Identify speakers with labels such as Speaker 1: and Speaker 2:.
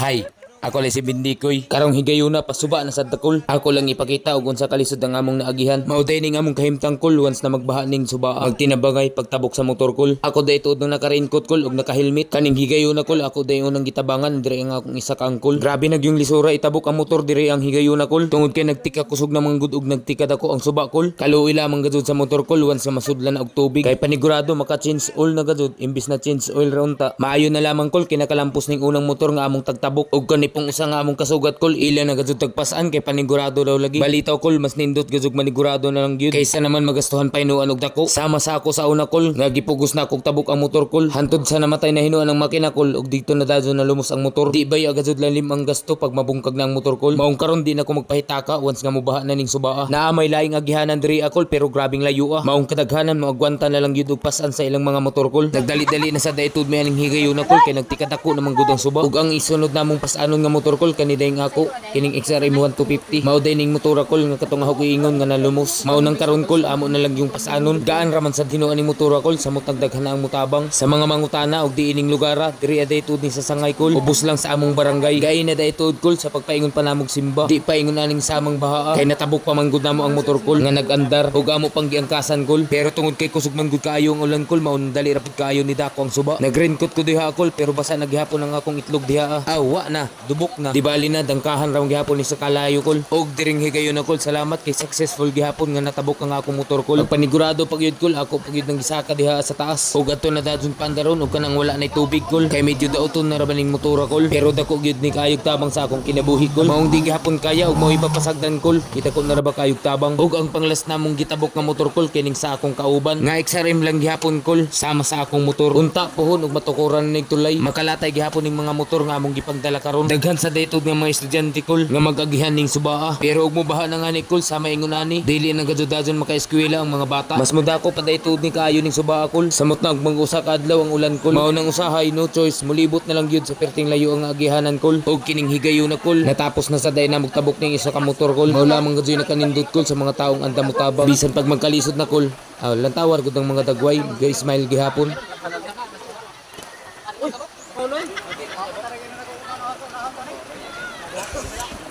Speaker 1: Hay, ako lang si Bindikoy. Karong higayuna pasuba na sa dakol. Ako lang ipakita og unsa kalisod ang among naagihan. Mauday ning among kahimtang kol once na magbaha ning suba. Magtinabangay pagtabok sa motor kol. Ako day tuod nang naka-raincoat kol og naka-helmet. Kaning higayuna kol ako day unang gitabangan dire ang akong isa ka angkol. Grabe nag yung lisura itabok ang motor dire ang higayuna kol. Tungod kay nagtika kusog na mga gud og nagtika dako ang suba kol. Kaluoy lamang gud sa motor kol once na masudlan og tubig. Kay panigurado maka-change oil na gud imbis na change oil ra unta. Maayo na lamang kol kinakalampos ning unang motor nga among tagtabok og kanipong usa nga among kasugat kol ila na gud tagpasan kay panigurado daw lagi. Balitaw kol mas nindot gud manigurado na lang gyud. Kaysa naman magastuhan pa hinuan og dako. Sama sa ako sa una kol nga gipugos na kog tabok ang motor kol. Hantod sa namatay na hinuan ang makina kol og dito na dadyo na lumos ang motor. Di ba agad jud lalim ang gasto pag mabungkag na ang motor kol. Maong karon di na ko magpahitaka once nga mubaha na ning subaa. Naa may laing agihanan diri akol pero grabing layo ah. Maong kadaghanan moagwanta na lang gyud og pasan sa ilang mga motor kol. Nagdali-dali na sa daytud may aning higayon na kol kay nagtikadako namang gud ang suba. Ug ang isunod namong pasanon nga motor kol kani daing ako kining XRM 1250. Mao day ning motora kol nga katong ako ingon nga nalumos. Mao nang karon kol amo na lang yung pasanon. Gaan raman sa hinuan ni motora kol sa mutag daghan ang mutabang. Sa mga mangutana og di ining lugara diri aday tud ni sa sangay kol. Ubos lang sa among barangay. Gain na day tud kol sa pagpaingon pa namog simba. Di pa ingon aning samang bahaa. Kay natabok pa man gud namo ang motor kol nga nagandar ug amo pang giangkasan kol. Pero tungod kay kusog man gud kaayo ang ulan kol mao dali ra pud kaayo ni dako ang suba. Nag-raincoat ko diha kol pero basa naghihapon ang akong itlog diha. Ah, wa na, dubok na. Di bali na dangkahan ra gihapon ni sa kalayo kol. Og diring higayon na kol. Salamat kay successful gihapon nga natabok ang akong motor kol. Ang panigurado pag yun kol, ako pag nang gisaka diha sa taas. Og ato na dadun pandaron og kanang wala na tubig kol. Kay medyo daoton na rabaning motora kol. Pero dako gyud ni kayog tabang sa akong kinabuhi kol. Maong di gihapon kaya og mao ipapasagdan kol. Kita ko na ra ba kayog tabang. Og ang panglas namong gitabok nga motor kol kining sa akong kauban. Nga XRM lang gihapon kol sama sa akong motor. Unta pohon og matukuran ning tulay. Makalatay gihapon ning mga motor nga among gipagdala karon. Daghan sa daytod nga mga estudyante kol nga magagihan ning subaa. Pero og mubaha na nga ni kol sa maingon ani. Dili na gadudadon maka-eskwela ang mga bata. Mas mudako pa daytod ni kaayo ning subaa kol. Samot na og mag-usa ka adlaw ang ulan kol. Mao nang usahay no choice. Mulibot na lang gyud sa perting layo ang agihanan kol. Og kining higayo na kol. Natapos na sa day na magtabok ning isa ka motor kol. Mao lamang gadyo na kanindot kol sa mga taong anda mutabang. Bisan pag magkalisod na kol. Ah, lantawar gud ang mga dagway. Gay smile gihapon. Thank you.